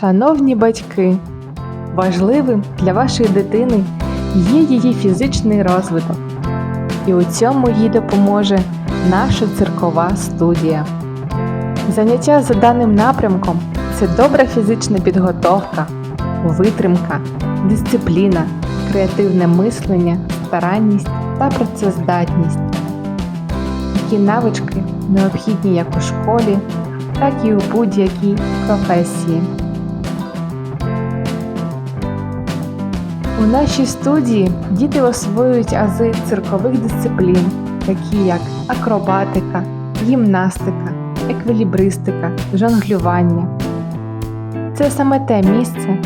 Шановні батьки, важливим для вашої дитини є її фізичний розвиток, і у цьому їй допоможе наша циркова студія. Заняття за даним напрямком це добра фізична підготовка, витримка, дисципліна, креативне мислення, старанність та працездатність. Такі навички необхідні як у школі, так і у будь-якій професії. У нашій студії діти освоюють ази циркових дисциплін, такі як акробатика, гімнастика, еквілібристика, жонглювання. Це саме те місце,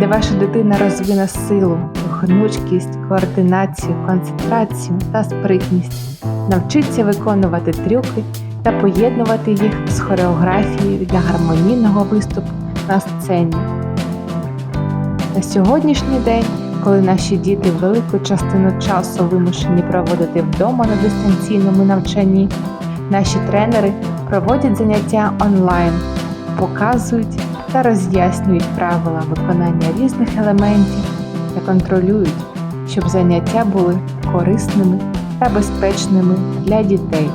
де ваша дитина розвине силу, гнучкість, координацію, концентрацію та спритність, навчиться виконувати трюки та поєднувати їх з хореографією для гармонійного виступу на сцені. На сьогоднішній день, коли наші діти велику частину часу вимушені проводити вдома на дистанційному навчанні, наші тренери проводять заняття онлайн, показують та роз'яснюють правила виконання різних елементів та контролюють, щоб заняття були корисними та безпечними для дітей.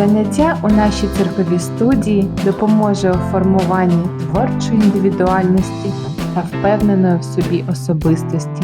Заняття у нашій церковій студії допоможе у формуванні творчої індивідуальності та впевненої в собі особистості.